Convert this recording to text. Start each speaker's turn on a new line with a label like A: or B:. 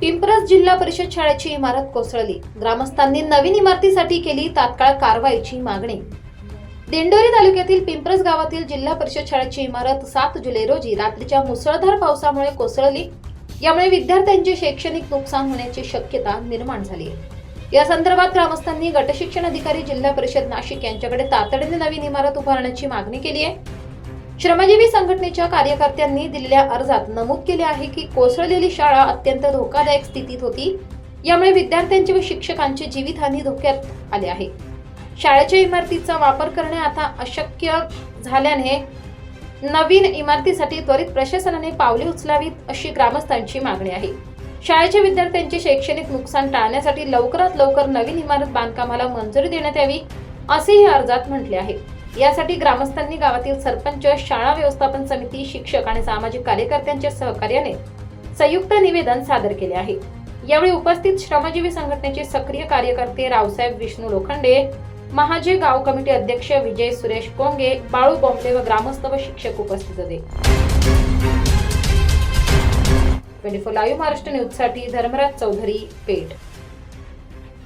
A: पिंपरस जिल्हा परिषद शाळेची इमारत कोसळली. ग्रामस्थांनी नवीन इमारतीसाठी केली तात्काळ कारवाईची मागणी. दिंडोरी तालुक्यातील पिंपरस गावातील जिल्हा परिषद शाळेची इमारत सात जुलै रोजी रात्रीच्या मुसळधार पावसामुळे कोसळली. यामुळे विद्यार्थ्यांचे शैक्षणिक नुकसान होण्याची शक्यता निर्माण झाली. आहे या संदर्भात ग्रामस्थांनी गटशिक्षण अधिकारी जिल्हा परिषद नाशिक यांच्याकडे तातडीने नवीन इमारत उभारण्याची मागणी केली आहे. श्रमजीवी संघटनेच्या कार्यकर्त्यांनी दिलेल्या अर्जात नमूद केले आहे की कोसळलेली शाळा अत्यंत धोकादायक स्थितीत होती. यामुळे विद्यार्थ्यांची व शिक्षकांची जीवितहानी धोक्यात आली आहे. शाळेच्या इमारतीचा वापर करणे आता अशक्य झाल्याने नवीन इमारतीसाठी त्वरित प्रशासनाने पावले उचलावीत अशी ग्रामस्थांची मागणी आहे. शाळेच्या विद्यार्थ्यांचे शैक्षणिक नुकसान टाळण्यासाठी लवकरात लवकर नवीन इमारत बांधकामाला मंजुरी देण्यात यावी असेही अर्जात म्हटले आहे. यासाठी ग्रामस्थांनी गावातील सरपंच शाळा व्यवस्थापन समिती शिक्षक आणि सामाजिक कार्यकर्त्यांच्या सहकार्याने संयुक्त निवेदन सादर केले आहे. यावेळी उपस्थित श्रमजीवी संघटनेचे सक्रिय कार्यकर्ते रावसाहेब विष्णू लोखंडे महाजे गाव कमिटी अध्यक्ष विजय सुरेश कोंगे बाळू बोंबले व ग्रामस्थ व शिक्षक उपस्थित होते. ट्वेंटी फोर लाईव्ह महाराष्ट्र न्यूजसाठी धर्मराज चौधरी पेठ.